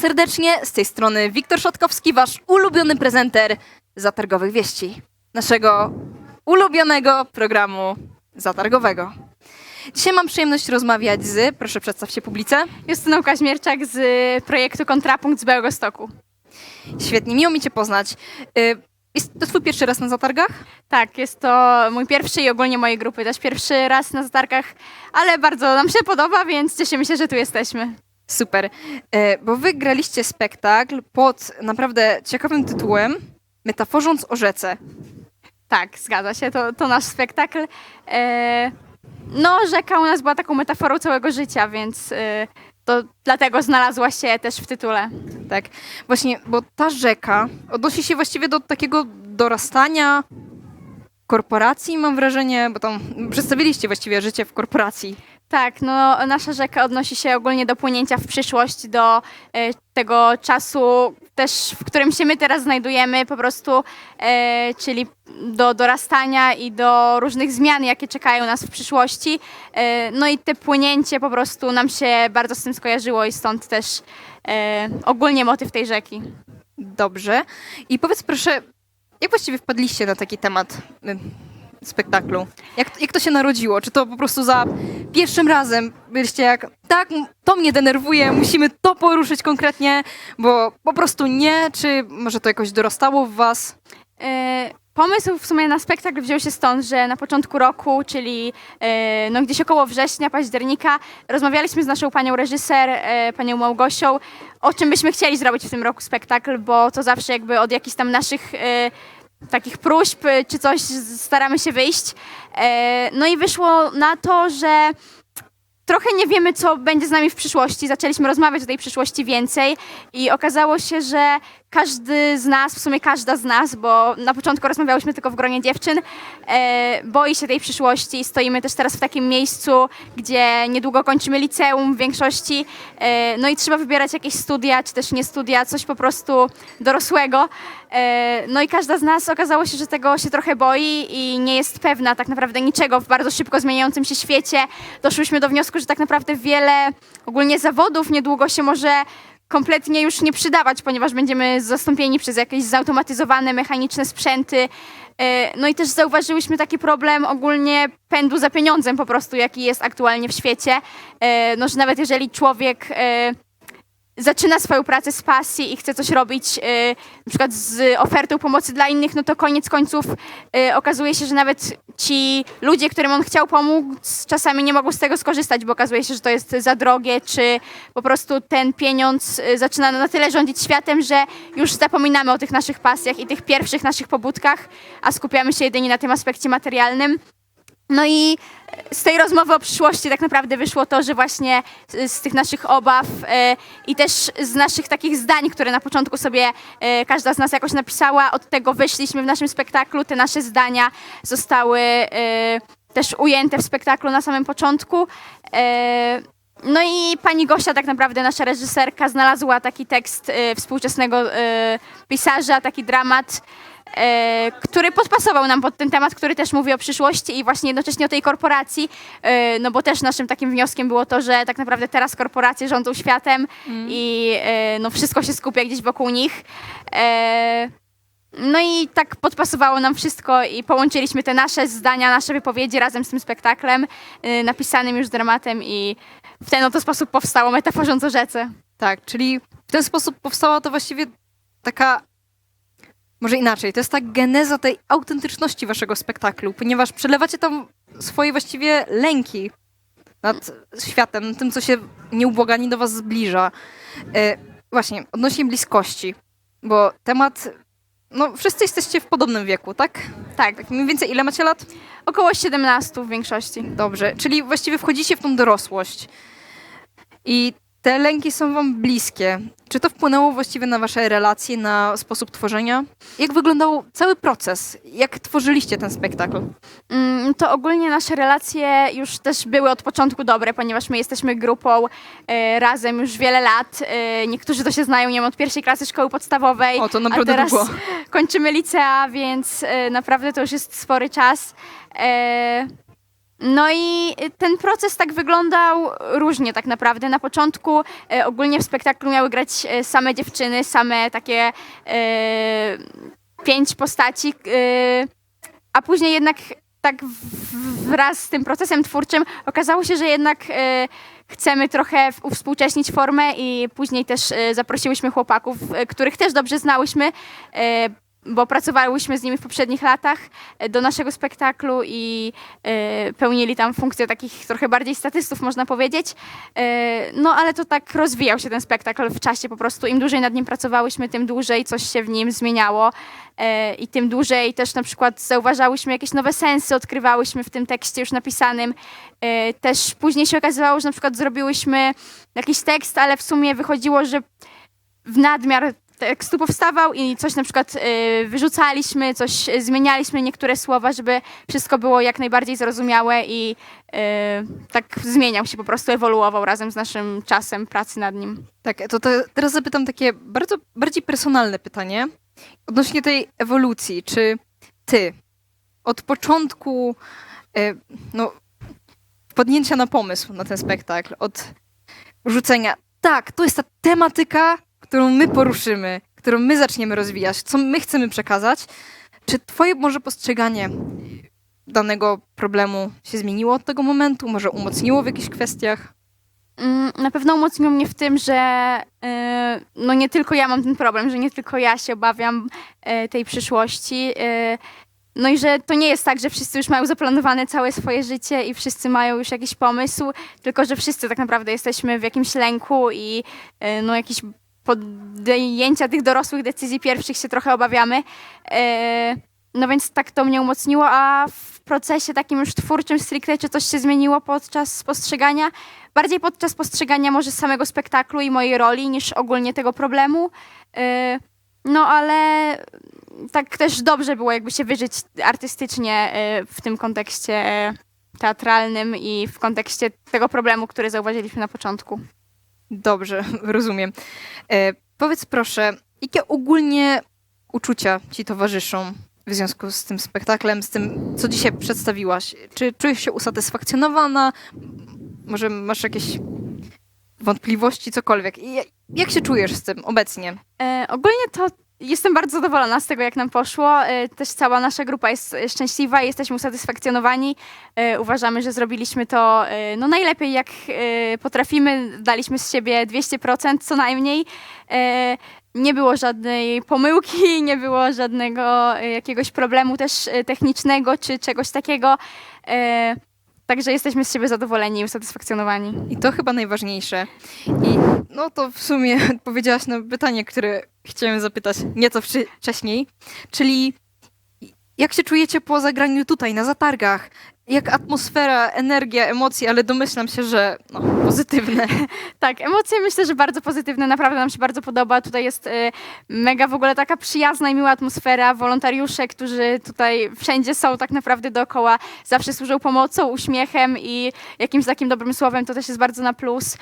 serdecznie, z tej strony Wiktor Szotkowski, wasz ulubiony prezenter Zatargowych Wieści. Naszego ulubionego programu zatargowego. Dzisiaj mam przyjemność rozmawiać z, proszę przedstaw się publice. Justyną Kaźmierczak z projektu Kontrapunkt z Białegostoku. Świetnie, miło mi cię poznać. Y, Jest to twój pierwszy raz na zatargach? Tak, jest to mój pierwszy i ogólnie mojej grupy też pierwszy raz na zatargach, ale bardzo nam się podoba, więc cieszymy się, że tu jesteśmy. Super, E, bo wy graliście spektakl pod naprawdę ciekawym tytułem Metaforząc o rzece. Tak, zgadza się, to, to nasz spektakl. E, no, rzeka u nas była taką metaforą całego życia, więc e, to dlatego znalazła się też w tytule. Tak, właśnie, bo ta rzeka odnosi się właściwie do takiego dorastania korporacji, mam wrażenie, bo tam przedstawiliście właściwie życie w korporacji. Tak, no nasza rzeka odnosi się ogólnie do płynięcia w przyszłość, do e, tego czasu też, w którym się my teraz znajdujemy, po prostu, e, czyli do dorastania i do różnych zmian, jakie czekają nas w przyszłości. E, no i te płynięcie po prostu nam się bardzo z tym skojarzyło i stąd też e, ogólnie motyw tej rzeki. Dobrze. I powiedz proszę, jak właściwie wpadliście na taki temat spektaklu? Jak, jak to się narodziło? Czy to po prostu za pierwszym razem byliście jak, tak, to mnie denerwuje, musimy to poruszyć konkretnie, bo po prostu nie? Czy może to jakoś dorastało w was? E, Pomysł w sumie na spektakl wziął się stąd, że na początku roku, czyli e, no gdzieś około września, października, rozmawialiśmy z naszą panią reżyser, e, panią Małgosią, o czym byśmy chcieli zrobić w tym roku spektakl, bo to zawsze jakby od jakichś tam naszych e, takich próśb e, czy coś staramy się wyjść. E, no i wyszło na to, że trochę nie wiemy, co będzie z nami w przyszłości. Zaczęliśmy rozmawiać o tej przyszłości więcej i okazało się, że każdy z nas, w sumie każda z nas, bo na początku rozmawiałyśmy tylko w gronie dziewczyn, e, boi się tej przyszłości. Stoimy też teraz w takim miejscu, gdzie niedługo kończymy liceum w większości. E, no i trzeba wybierać jakieś studia, czy też nie studia, coś po prostu dorosłego. E, no i każda z nas okazało się, że tego się trochę boi i nie jest pewna tak naprawdę niczego w bardzo szybko zmieniającym się świecie. Doszłyśmy do wniosku, że tak naprawdę wiele ogólnie zawodów niedługo się może kompletnie już nie przydawać, ponieważ będziemy zastąpieni przez jakieś zautomatyzowane, mechaniczne sprzęty. E, No i też zauważyłyśmy taki problem ogólnie pędu za pieniądzem po prostu, jaki jest aktualnie w świecie. E, No, że nawet jeżeli człowiek e, zaczyna swoją pracę z pasji i chce coś robić e, na przykład z ofertą pomocy dla innych, no to koniec końców e, okazuje się, że nawet ci ludzie, którym on chciał pomóc, czasami nie mogą z tego skorzystać, bo okazuje się, że to jest za drogie, czy po prostu ten pieniądz e, zaczyna na tyle rządzić światem, że już zapominamy o tych naszych pasjach i tych pierwszych naszych pobudkach, a skupiamy się jedynie na tym aspekcie materialnym. No i z tej rozmowy o przyszłości tak naprawdę wyszło to, że właśnie z, tych naszych obaw e, i też z naszych takich zdań, które na początku sobie e, każda z nas jakoś napisała, od tego wyszliśmy w naszym spektaklu. Te nasze zdania zostały e, też ujęte w spektaklu na samym początku. No i pani Gosia, tak naprawdę nasza reżyserka, znalazła taki tekst e, współczesnego e, pisarza, taki dramat, e, który podpasował nam pod ten temat, który też mówi o przyszłości i właśnie jednocześnie o tej korporacji, e, no bo też naszym takim wnioskiem było to, że tak naprawdę teraz korporacje rządzą światem i e, no wszystko się skupia gdzieś wokół nich. E, no i tak podpasowało nam wszystko i połączyliśmy te nasze zdania, nasze wypowiedzi razem z tym spektaklem, y, napisanym już dramatem i w ten oto sposób powstało Metaforząc o rzece. Tak, czyli w ten sposób powstała to właściwie taka. Może inaczej, to jest ta geneza tej autentyczności waszego spektaklu, ponieważ przelewacie tam swoje właściwie lęki nad światem, tym, co się nieubłaganie do was zbliża. E, właśnie, odnośnie bliskości, bo temat. No, wszyscy jesteście w podobnym wieku, tak? Tak, Tak, mniej więcej ile macie lat? około 17 w większości. Dobrze, czyli właściwie wchodzicie w tą dorosłość. I te lęki są wam bliskie. Czy to wpłynęło właściwie na wasze relacje, na sposób tworzenia? Jak wyglądał cały proces? Jak tworzyliście ten spektakl? Mm, To ogólnie nasze relacje już też były od początku dobre, ponieważ my jesteśmy grupą e, razem już wiele lat. E, niektórzy to się znają, nie wiem, od pierwszej klasy szkoły podstawowej. O, to naprawdę a teraz długo. kończymy licea, więc e, naprawdę to już jest spory czas. No i ten proces tak wyglądał różnie tak naprawdę. Na początku e, ogólnie w spektaklu miały grać e, same dziewczyny, same takie e, pięć postaci, e, a później jednak tak wraz z tym procesem twórczym okazało się, że jednak chcemy trochę uwspółcześnić formę i później też zaprosiłyśmy chłopaków, których też dobrze znałyśmy, bo pracowałyśmy z nimi w poprzednich latach e, do naszego spektaklu i e, pełnili tam funkcję takich trochę bardziej statystów, można powiedzieć. E, no ale to tak rozwijał się ten spektakl w czasie po prostu. Im dłużej nad nim pracowałyśmy, tym dłużej coś się w nim zmieniało e, i tym dłużej też na przykład zauważałyśmy jakieś nowe sensy, odkrywałyśmy w tym tekście już napisanym. Też później się okazywało, że na przykład zrobiłyśmy jakiś tekst, ale w sumie wychodziło, że w nadmiar tekstu powstawał i coś na przykład e, wyrzucaliśmy, coś zmienialiśmy, niektóre słowa, żeby wszystko było jak najbardziej zrozumiałe i e, tak zmieniał się, po prostu ewoluował razem z naszym czasem pracy nad nim. Tak, to, teraz zapytam takie bardzo bardziej personalne pytanie odnośnie tej ewolucji. Czy ty od początku e, no, wpadnięcia na pomysł na ten spektakl, od rzucenia, tak, to jest ta tematyka, którą my poruszymy, którą my zaczniemy rozwijać, co my chcemy przekazać, czy twoje może postrzeganie danego problemu się zmieniło od tego momentu, może umocniło w jakichś kwestiach? Mm, Na pewno umocniło mnie w tym, że e, no nie tylko ja mam ten problem, że nie tylko ja się obawiam e, tej przyszłości. e, No i że to nie jest tak, że wszyscy już mają zaplanowane całe swoje życie i wszyscy mają już jakiś pomysł, tylko że wszyscy tak naprawdę jesteśmy w jakimś lęku i no jakiś podjęcia tych dorosłych decyzji pierwszych się trochę obawiamy. E, No więc tak to mnie umocniło, a w procesie takim już twórczym stricte, czy coś się zmieniło podczas postrzegania? bardziej podczas postrzegania może samego spektaklu i mojej roli niż ogólnie tego problemu. Yy, No ale tak też dobrze było jakby się wyżyć artystycznie yy, w tym kontekście teatralnym i w kontekście tego problemu, który zauważyliśmy na początku. Dobrze, rozumiem. E, powiedz proszę, jakie ogólnie uczucia ci towarzyszą w związku z tym spektaklem, z tym, co dzisiaj przedstawiłaś? Czy czujesz się usatysfakcjonowana? Może masz jakieś wątpliwości, cokolwiek? I ja- Jak się czujesz z tym obecnie? E, ogólnie to jestem bardzo zadowolona z tego, jak nam poszło. E, też cała nasza grupa jest szczęśliwa jesteśmy usatysfakcjonowani. E, uważamy, że zrobiliśmy to e, no, najlepiej, jak potrafimy. Daliśmy z siebie 200% co najmniej. Nie było żadnej pomyłki, nie było żadnego jakiegoś problemu też technicznego czy czegoś takiego. Także jesteśmy z siebie zadowoleni i usatysfakcjonowani. I to chyba najważniejsze. I no to w sumie powiedziałaś na pytanie, które chciałem zapytać nieco wcześniej, czyli jak się czujecie po zagraniu tutaj, na zatargach? Jak atmosfera, energia, emocje, ale domyślam się, że no, pozytywne. Tak, emocje myślę, że bardzo pozytywne, naprawdę nam się bardzo podoba. Tutaj jest y, mega w ogóle taka przyjazna i miła atmosfera. Wolontariusze, którzy tutaj wszędzie są tak naprawdę dookoła, zawsze służą pomocą, uśmiechem i jakimś takim dobrym słowem, to też jest bardzo na plus. Y,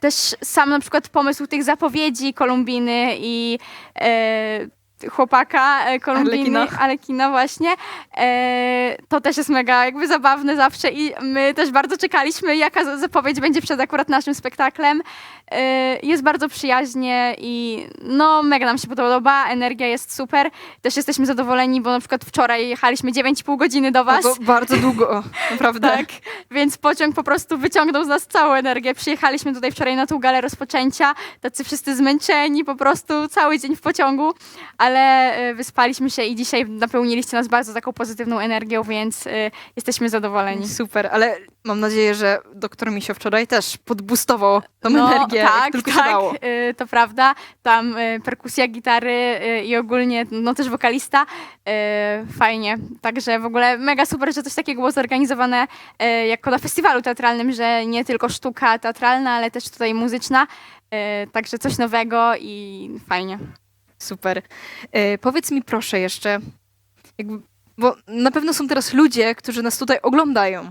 też sam na przykład pomysł tych zapowiedzi Kolumbiny i y, chłopaka e, Kolumbiny, Arlekina. Alekina właśnie. E, to też jest mega jakby zabawne zawsze i my też bardzo czekaliśmy, jaka za- zapowiedź będzie przed akurat naszym spektaklem. E, jest bardzo przyjaźnie i no mega nam się podoba, energia jest super. Też jesteśmy zadowoleni, bo na przykład wczoraj jechaliśmy 9,5 godziny do No was. to bardzo długo, naprawdę. Tak, więc pociąg po prostu wyciągnął z nas całą energię. Przyjechaliśmy tutaj wczoraj na tą galę rozpoczęcia, tacy wszyscy zmęczeni, po prostu cały dzień w pociągu, ale e, wyspaliśmy się i dzisiaj napełniliście nas bardzo taką pozytywną energią, więc e, jesteśmy zadowoleni. Super, ale mam nadzieję, że doktor Misio wczoraj też podbustował tą No, energię, tak, tylko się tak, dało. e, to prawda. Tam perkusja, gitary i ogólnie, no też wokalista. Fajnie. Także w ogóle mega super, że coś takiego było zorganizowane jako na festiwalu teatralnym, że nie tylko sztuka teatralna, ale też tutaj muzyczna. Także coś nowego i fajnie. Super. E, powiedz mi proszę jeszcze, jakby, bo na pewno są teraz ludzie, którzy nas tutaj oglądają.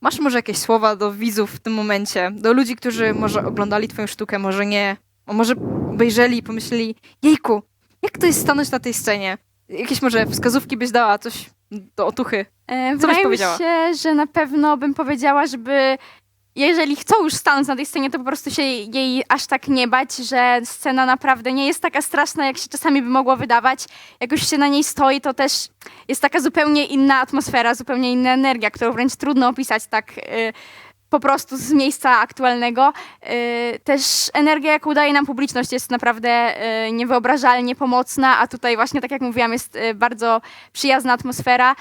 Masz może jakieś słowa do widzów w tym momencie, do ludzi, którzy może oglądali twoją sztukę, może nie, a może obejrzeli i pomyśleli, jejku, jak to jest stanąć na tej scenie? Jakieś może wskazówki byś dała, coś do otuchy? E, byś Wydaje mi powiedziała? się, że na pewno bym powiedziała, żeby jeżeli chcą już stanąć na tej scenie, to po prostu się jej aż tak nie bać, że scena naprawdę nie jest taka straszna, jak się czasami by mogło wydawać. Jak już się na niej stoi, to też jest taka zupełnie inna atmosfera, zupełnie inna energia, którą wręcz trudno opisać tak y, po prostu z miejsca aktualnego. Y, też energia, jaką daje nam publiczność, jest naprawdę y, niewyobrażalnie pomocna, a tutaj właśnie, tak jak mówiłam, jest y, bardzo przyjazna atmosfera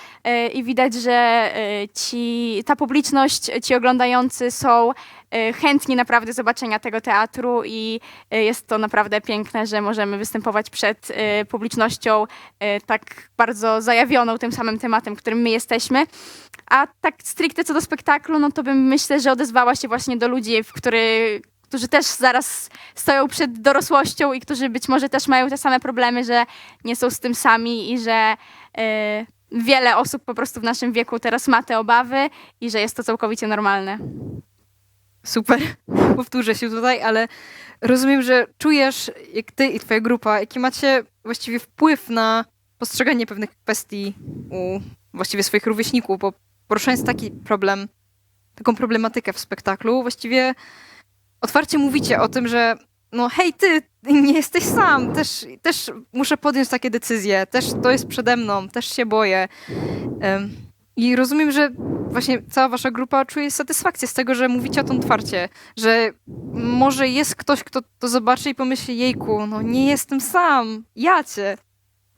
i widać, że ci, ta publiczność, ci oglądający są chętni naprawdę zobaczenia tego teatru i y, jest to naprawdę piękne, że możemy występować przed y, publicznością y, tak bardzo zajawioną tym samym tematem, którym my jesteśmy. A tak stricte co do spektaklu, no to bym myślę, że odezwała się właśnie do ludzi, w który, którzy też zaraz stoją przed dorosłością i którzy być może też mają te same problemy, że nie są z tym sami i że y, wiele osób po prostu w naszym wieku teraz ma te obawy i że jest to całkowicie normalne. Super. Powtórzę się tutaj, ale rozumiem, że czujesz, jak ty i twoja grupa, jaki macie właściwie wpływ na postrzeganie pewnych kwestii u właściwie swoich rówieśników, bo poruszając taki problem, taką problematykę w spektaklu, właściwie otwarcie mówicie o tym, że no hej ty, nie jesteś sam, też, też muszę podjąć takie decyzje, też to jest przede mną, też się boję. Em, I rozumiem, że właśnie cała wasza grupa czuje satysfakcję z tego, że mówicie o tym otwarcie, że może jest ktoś, kto to zobaczy i pomyśli, jejku, no nie jestem sam, ja cię.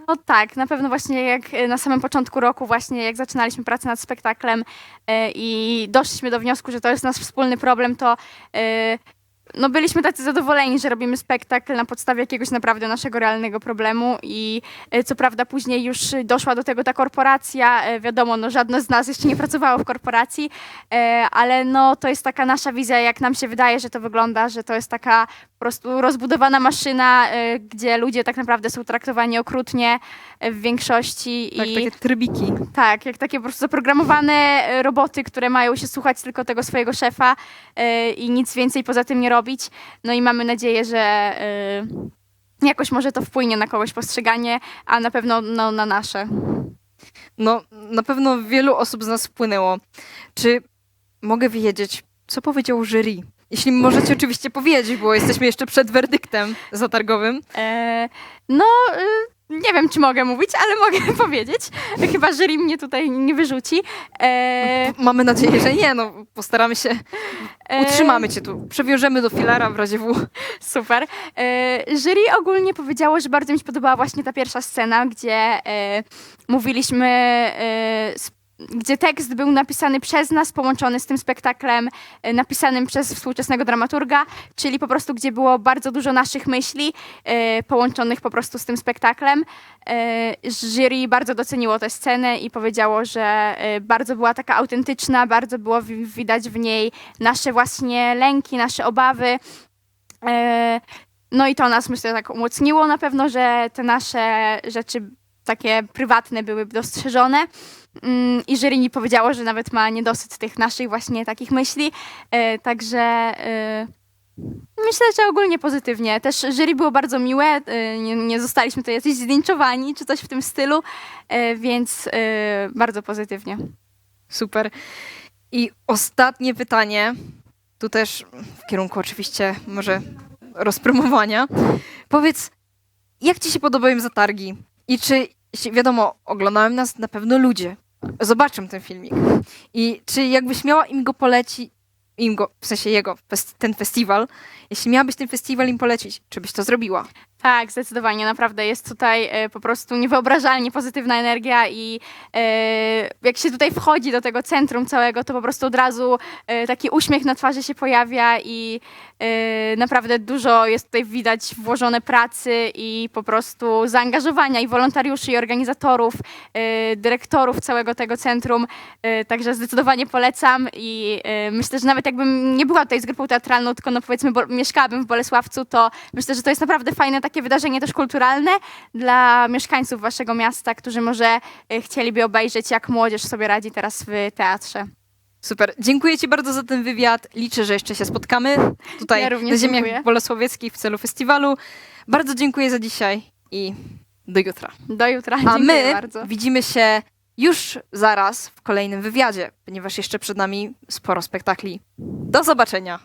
No tak, na pewno właśnie jak e, na samym początku roku, właśnie jak zaczynaliśmy pracę nad spektaklem e, i doszliśmy do wniosku, że to jest nasz wspólny problem, to e, no byliśmy tacy zadowoleni, że robimy spektakl na podstawie jakiegoś naprawdę naszego realnego problemu i e, co prawda później już doszła do tego ta korporacja, e, wiadomo, no żadne z nas jeszcze nie pracowało w korporacji, e, ale no to jest taka nasza wizja, jak nam się wydaje, że to wygląda, że to jest taka po prostu rozbudowana maszyna, e, gdzie ludzie tak naprawdę są traktowani okrutnie e, w większości Tak, i takie trybiki. tak, jak takie po prostu zaprogramowane e, roboty, które mają się słuchać tylko tego swojego szefa e, i nic więcej poza tym nie robić. No i mamy nadzieję, że e, jakoś może to wpłynie na kogoś postrzeganie, a na pewno no, na nasze. No, na pewno wielu osób z nas wpłynęło. Czy mogę wiedzieć, co powiedział jury? Jeśli możecie oczywiście powiedzieć, bo jesteśmy jeszcze przed werdyktem zatargowym. E, no, e, nie wiem, czy mogę mówić, ale mogę powiedzieć. Chyba jury mnie tutaj nie wyrzuci. E, Mamy nadzieję, że nie, no postaramy się, e, utrzymamy cię tu, przewiążemy do filara w razie W. Super. E, jury ogólnie powiedziało, że bardzo mi się podobała właśnie ta pierwsza scena, gdzie e, mówiliśmy, e, gdzie tekst był napisany przez nas, połączony z tym spektaklem e, napisanym przez współczesnego dramaturga, czyli po prostu gdzie było bardzo dużo naszych myśli e, połączonych po prostu z tym spektaklem. E, jury bardzo doceniło tę scenę i powiedziało, że e, bardzo była taka autentyczna, bardzo było wi- widać w niej nasze właśnie lęki, nasze obawy. No i to nas myślę tak umocniło na pewno, że te nasze rzeczy takie prywatne były dostrzeżone. Mm, I jury mi powiedziało, że nawet ma niedosyt tych naszych właśnie takich myśli. E, Także e, myślę, że ogólnie pozytywnie. Też jury było bardzo miłe. e, Nie, nie zostaliśmy tutaj jacyś zlinczowani czy coś w tym stylu, więc bardzo pozytywnie. Super. I ostatnie pytanie, tu też w kierunku oczywiście może rozpromowania. Powiedz, jak ci się podobają zatargi? I czy, wiadomo, oglądałem nas na pewno ludzie, zobaczą ten filmik. I czy jakbyś miała im go polecić, im go, w sensie jego, ten festiwal, jeśli miałabyś ten festiwal im polecić, czy byś to zrobiła? Tak, zdecydowanie, naprawdę jest tutaj e, po prostu niewyobrażalnie pozytywna energia i e, jak się tutaj wchodzi do tego centrum całego, to po prostu od razu e, taki uśmiech na twarzy się pojawia i naprawdę dużo jest tutaj widać włożone pracy i po prostu zaangażowania i wolontariuszy, i organizatorów, dyrektorów całego tego centrum, także zdecydowanie polecam i myślę, że nawet jakbym nie była tutaj z grupą teatralną, tylko no powiedzmy mieszkałabym w Bolesławcu, to myślę, że to jest naprawdę fajne takie wydarzenie też kulturalne dla mieszkańców waszego miasta, którzy może e, chcieliby obejrzeć, jak młodzież sobie radzi teraz w teatrze. Super. Dziękuję Ci bardzo za ten wywiad. Liczę, że jeszcze się spotkamy tutaj Ja również na ziemiach dziękuję. bolesławieckich w celu festiwalu. Bardzo dziękuję za dzisiaj i do jutra. Do jutra. A Dziękuję my bardzo. widzimy się już zaraz w kolejnym wywiadzie, ponieważ jeszcze przed nami sporo spektakli. Do zobaczenia!